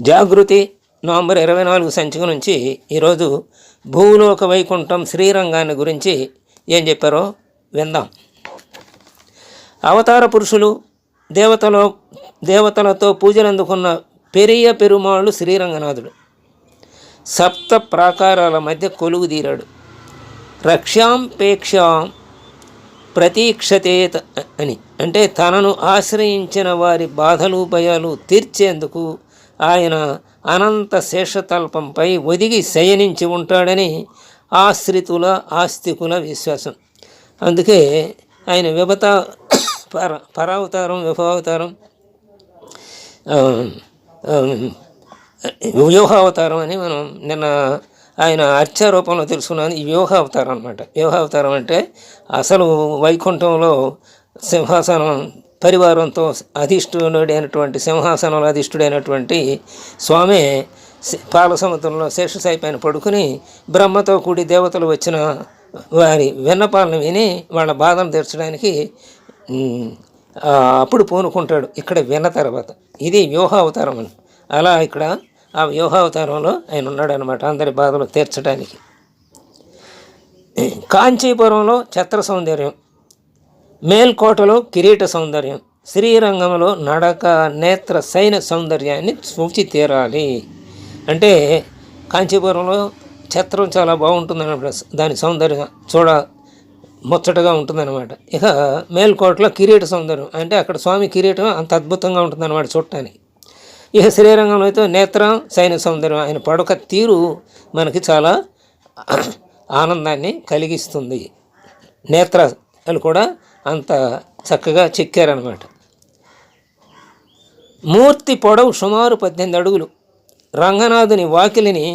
జాగృతి November ఇరవై నాలుగు సంచిక నుంచి ఈరోజు భూలోక వైకుంఠం శ్రీరంగాన్ని గురించి ఏం చెప్పారో విందాం. అవతార పురుషులు దేవతలో దేవతలతో పూజలు అందుకున్న పెరియ పెరుమాళ్ళు శ్రీరంగనాథుడు. సప్త ప్రాకారాల మధ్య కొలువు తీరాడు. రక్ష్యాం ప్రతీక్షతేత అని. అంటే తనను ఆశ్రయించిన వారి బాధలు భయాలు తీర్చేందుకు ఆయన అనంత శేషతల్పంపై ఒదిగి శయనించి ఉంటాడని ఆశ్రితుల ఆస్తికుల విశ్వాసం. అందుకే ఆయన విభత పర పరావతారం విభావతారం వ్యూహావతారం అని మనం నిన్న ఆయన అర్చ రూపంలో తెలుసుకున్నాను ఈ వ్యూహావతారం అనమాట వ్యూహావతారం అంటే అసలు వైకుంఠంలో సింహాసనం పరివారంతో అధిష్ఠుడైనటువంటి సింహాసనంలో అధిష్ఠుడైనటువంటి స్వామి పాల సముద్రంలో శేషసాయి పైన పడుకుని బ్రహ్మతో కూడి దేవతలు వచ్చిన వారి విన్నపాలను విని వాళ్ళ బాధను తీర్చడానికి అప్పుడు పూనుకుంటాడు. ఇక్కడ విన్న తర్వాత. ఇది వ్యూహావతారం అని. అలా ఇక్కడ ఆ వ్యూహావతారంలో ఆయన ఉన్నాడనమాట అందరి బాధలు తీర్చడానికి. కాంచీపురంలో ఛత్ర సౌందర్యం. మేల్కోటలో కిరీట సౌందర్యం శ్రీరంగంలో నడక నేత్ర సైన సౌందర్యాన్ని చూచి తీరాలి. అంటే కాంచీపురంలో ఛత్రం చాలా బాగుంటుందన్నమాట దాని సౌందర్యం చూడ ముచ్చటగా ఉంటుందన్నమాట. ఇక మేల్కోటలో కిరీట సౌందర్యం అంటే అక్కడ స్వామి కిరీటం అంత అద్భుతంగా ఉంటుందన్నమాట చూడటానికి. ఇక శ్రీరంగంలో అయితే నేత్రం సైన సౌందర్యం ఆయన పడక తీరు మనకి చాలా ఆనందాన్ని కలిగిస్తుంది. నేత్రాలు కూడా అంత చక్కగా చెక్కారనమాట మూర్తి పొడవు సుమారు పద్దెనిమిది అడుగులు. రంగనాథుని వాకిలిని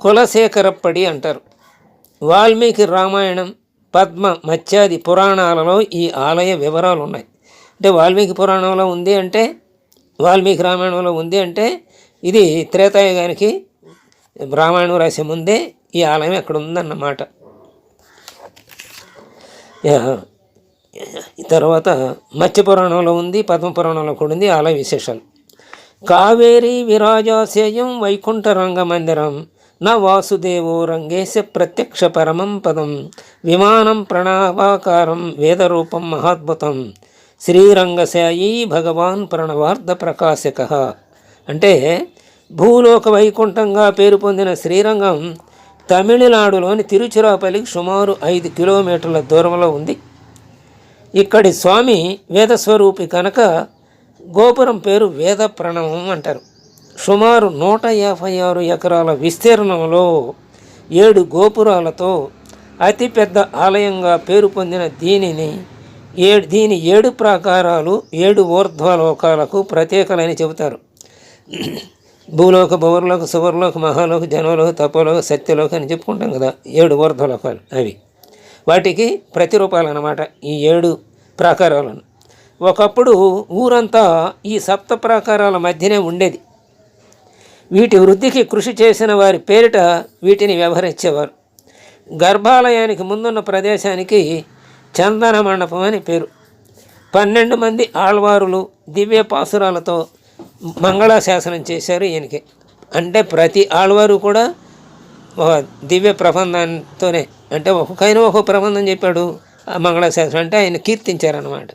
కులశేఖరప్పడి అంటారు. వాల్మీకి రామాయణం పద్మ మత్స్యాది పురాణాలలో ఈ ఆలయ వివరాలు ఉన్నాయి అంటే వాల్మీకి పురాణంలో ఉంది అంటే వాల్మీకి రామాయణంలో ఉంది అంటే ఇది త్రేతాయుగానికి రామాయణం రాసే ముందే ఈ ఆలయం ఎక్కడ ఉందన్నమాట తర్వాత మత్స్యపురాణంలో ఉంది పద్మపురాణంలో కూడా ఉంది ఆలయ విశేషాలు. కావేరీ విరాజాశయం వైకుంఠ రంగ మందిరం నా వాసుదేవో రంగేశ ప్రత్యక్ష పరమం పదం విమానం ప్రణవాకారం వేదరూపం మహాద్భుతం శ్రీరంగశాయి భగవాన్ ప్రణవార్ధ ప్రకాశక. అంటే భూలోక వైకుంఠంగా పేరు పొందిన శ్రీరంగం తమిళనాడులోని తిరుచిరాపల్లికి సుమారు ఐదు కిలోమీటర్ల దూరంలో ఉంది. ఇక్కడి స్వామి వేదస్వరూపి కనుక గోపురం పేరు వేద ప్రణవం అంటారు. సుమారు నూట యాభై ఆరు ఎకరాల విస్తీర్ణంలో ఏడు గోపురాలతో అతిపెద్ద ఆలయంగా పేరు పొందిన దీనిని ఏడు దీని ఏడు ప్రాకారాలు ఏడు ఊర్ధ్వలోకాలకు ప్రత్యేకలని చెబుతారు. భూలోక భువర్లోక సువర్లోక మహాలోక జనలోక తపోలోక సత్యలోక అని చెప్పుకుంటాం కదా ఏడు ఊర్ధ్వలోకాలు అవి. వాటికి ప్రతిరూపాలు అన్నమాట ఈ ఏడు ప్రాకారాలను. ఒకప్పుడు ఊరంతా ఈ సప్త ప్రాకారాల మధ్యనే ఉండేది. వీటి వృద్ధికి కృషి చేసిన వారి పేరిట వీటిని వ్యవహరించేవారు. గర్భాలయానికి ముందున్న ప్రదేశానికి చందన మండపం అని పేరు. పన్నెండు మంది ఆళ్వారులు దివ్య పాసురాలతో మంగళాశాసనం చేశారు ఈయనకి. అంటే ప్రతి ఆళ్వారు కూడా దివ్య ప్రబంధంతోనే అంటే ఒక్కొక్కైన ఒక్కొక్క ప్రబంధం చెప్పాడు ఆ మంగళాశాసనం అంటే ఆయన కీర్తించారన్నమాట.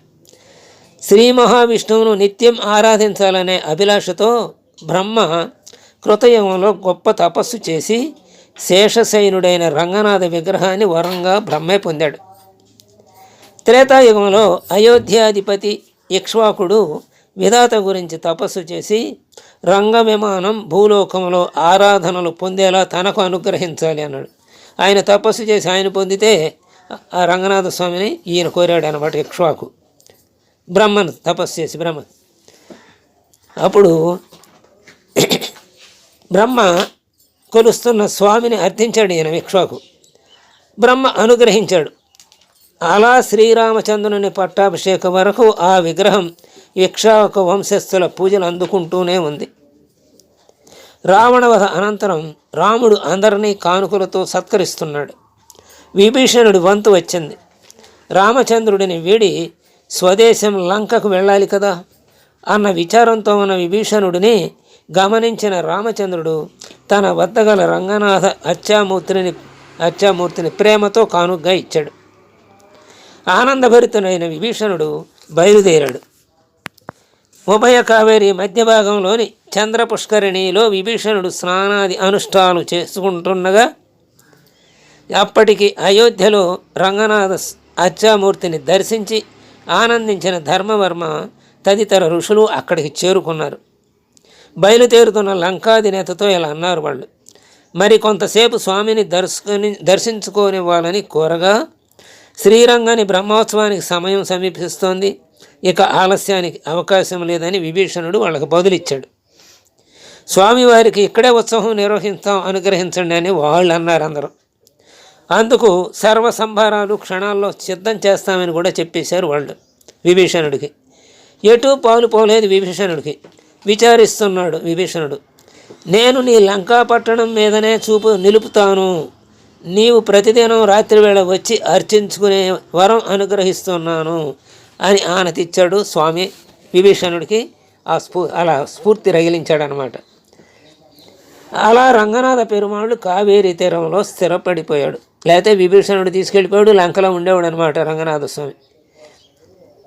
శ్రీ మహావిష్ణువును నిత్యం ఆరాధించాలనే అభిలాషతో బ్రహ్మ కృతయుగంలో గొప్ప తపస్సు చేసి శేషశైనుడైన రంగనాథ విగ్రహాన్ని వరంగా బ్రహ్మే పొందాడు. త్రేతాయుగంలో అయోధ్యాధిపతి ఇక్ష్వాకుడు విధాత గురించి తపస్సు చేసి రంగ విమానం భూలోకంలో ఆరాధనలు పొందేలా తనకు అనుగ్రహించాలి అన్నాడు. ఆయన తపస్సు చేసి ఆయన పొందితే ఆ రంగనాథ స్వామిని ఈయన కోరాడు అనమాట ఇక్ష్వాకు బ్రహ్మను తపస్సు చేసి బ్రహ్మ అప్పుడు బ్రహ్మ కొలుస్తున్న స్వామిని అర్థించాడు ఈయన ఇక్ష్వాకు బ్రహ్మ అనుగ్రహించాడు. అలా శ్రీరామచంద్రుని పట్టాభిషేకం వరకు ఆ విగ్రహం ఇక్షాకు వంశస్థుల పూజలు అందుకుంటూనే ఉంది. రావణవధ అనంతరం రాముడు అందరినీ కానుకలతో సత్కరిస్తున్నాడు. విభీషణుడి వంతు వచ్చింది. రామచంద్రుడిని వీడి స్వదేశం లంకకు వెళ్ళాలి కదా అన్న విచారంతో ఉన్న విభీషణుడిని గమనించిన రామచంద్రుడు తన వద్ద గల రంగనాథ అచ్చామూర్తిని అచ్చామూర్తిని ప్రేమతో కానుగ్గా ఇచ్చాడు. ఆనందభరితుడైన విభీషణుడు బయలుదేరాడు. ఉభయ కావేరి మధ్య భాగంలోని చంద్ర పుష్కరిణిలో విభీషణుడు స్నానాది అనుష్ఠాలు చేసుకుంటుండగా అప్పటికి అయోధ్యలో రంగనాథ అచ్చామూర్తిని దర్శించి ఆనందించిన ధర్మవర్మ తదితర ఋషులు అక్కడికి చేరుకున్నారు. బయలుదేరుతున్న లంకాధినేతతో ఇలా అన్నారు వాళ్ళు. మరి కొంతసేపు స్వామిని దర్శకుని దర్శించుకోనివ్వాలని కోరగా శ్రీరంగాని బ్రహ్మోత్సవానికి సమయం సమీపిస్తోంది. ఇక ఆలస్యానికి అవకాశం లేదని విభీషణుడు వాళ్ళకి బదులిచ్చాడు. స్వామివారికి ఇక్కడే ఉత్సవం నిర్వహిస్తాం అనుగ్రహించండి అని వాళ్ళు అన్నారు అందరూ. అందుకు సర్వ సంభారాలు క్షణాల్లో సిద్ధం చేస్తామని కూడా చెప్పేశారు వాళ్ళు విభీషణుడికి. ఎటు పాలు పోలేదు విభీషణుడికి. విచారిస్తున్నాడు విభీషణుడు. నేను నీ లంకా పట్టణం మీదనే చూపు నిలుపుతాను. నీవు ప్రతిదినం రాత్రివేళ వచ్చి అర్చించుకునే వరం అనుగ్రహిస్తున్నాను. అని ఆనతిచ్చాడు స్వామి విభీషణుడికి. ఆ స్ఫూ అలా స్ఫూర్తి రగిలించాడనమాట అలా రంగనాథ పెరుమాళ్ళు కావేరీ తీరంలో స్థిరపడిపోయాడు. లేకపోతే విభీషణుడు తీసుకెళ్ళిపోయాడు లంకలో ఉండేవాడు అనమాట రంగనాథ స్వామి.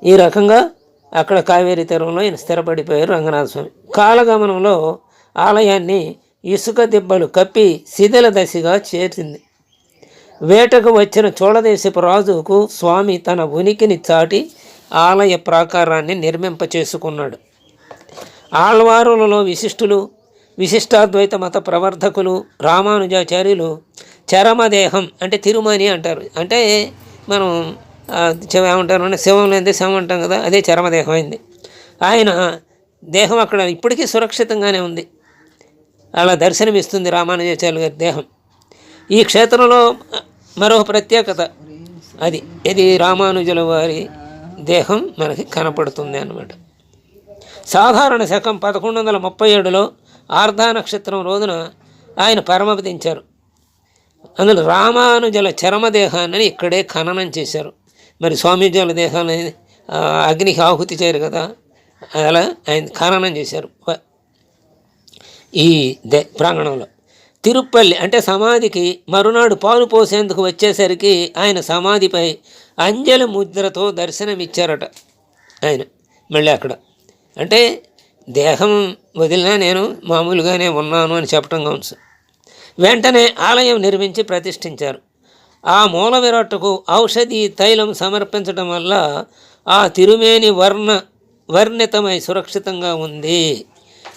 ఈ రకంగా అక్కడ కావేరీ తీరంలో ఈయన స్థిరపడిపోయారు రంగనాథ స్వామి. కాలగమనంలో ఆలయాన్ని ఇసుక దిబ్బలు కప్పి శిథిల దశగా చేరింది. వేటకు వచ్చిన చోళదేశపు రాజుకు స్వామి తన ఉనికిని చాటి ఆలయ ప్రాకారాన్ని నిర్మింప చేసుకున్నాడు ఆళ్వారులలో విశిష్టులు విశిష్టాద్వైత మత ప్రవర్ధకులు రామానుజాచార్యులు చరమదేహం అంటే తిరుమని అంటారు. అంటే మనం ఏమంటారు అంటే శివం లేనిదే శవం అంటాం కదా అదే చరమదేహం అయింది ఆయన దేహం అక్కడ ఇప్పటికీ సురక్షితంగానే ఉంది. అలా దర్శనమిస్తుంది రామానుజాచార్యులు గారి దేహం. ఈ క్షేత్రంలో మరో ప్రత్యేకత అది. ఇది రామానుజుల వారి దేహం మనకి కనపడుతుంది అన్నమాట. సాధారణ శకం పదకొండు వందల ముప్పై ఏడులో ఆర్ధా నక్షత్రం రోజున ఆయన పరమపదించారు. అందులో రామానుజుల చరమదేహాన్ని ఇక్కడే ఖననం చేశారు. మరి స్వామీజీల దేహాన్ని అగ్నికి ఆహుతి చేయరు కదా అలా ఆయన ఖననం చేశారు. ఈ దే ప్రాంగణంలో. తిరుపల్లి అంటే సమాధికి మరునాడు పాలు పోసేందుకు వచ్చేసరికి ఆయన సమాధిపై అంజలి ముద్రతో దర్శనమిచ్చారట ఆయన మళ్ళీ అక్కడ. అంటే దేహం వదిలినా నేను మామూలుగానే ఉన్నాను అని చెప్పడం కావచ్చు. వెంటనే ఆలయం నిర్మించి ప్రతిష్ఠించారు. ఆ మూల విరాట్టుకు ఔషధి తైలం సమర్పించడం వల్ల ఆ తిరుమేని వర్ణ వర్ణితమై సురక్షితంగా ఉంది.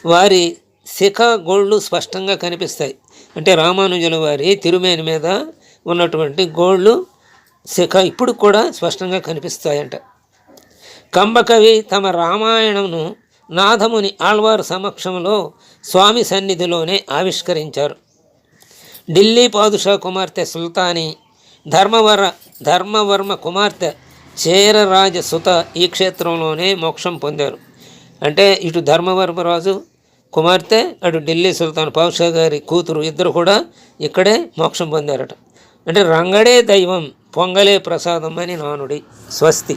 వారి శిఖ గోళ్ళు స్పష్టంగా కనిపిస్తాయి. అంటే రామానుజుల వారి తిరుమేని మీద ఉన్నటువంటి గోళ్ళు శిఖ ఇప్పుడు కూడా స్పష్టంగా కనిపిస్తాయంట. కంబకవి తమ రామాయణమును నాథముని ఆళ్వారు సమక్షంలో స్వామి సన్నిధిలోనే ఆవిష్కరించారు. ఢిల్లీ పాదుషా కుమార్తె సుల్తాని ధర్మవర ధర్మవర్మ కుమార్తె చేరరాజ సుత ఈ క్షేత్రంలోనే మోక్షం పొందారు. అంటే ఇటు ధర్మవర్మరాజు కుమార్తె అటు ఢిల్లీ సుల్తాన్ పాషా గారి కూతురు ఇద్దరు కూడా ఇక్కడే మోక్షం పొందారట. అంటే రంగడే దైవం పొంగలే ప్రసాదం అని నానుడి స్వస్తి.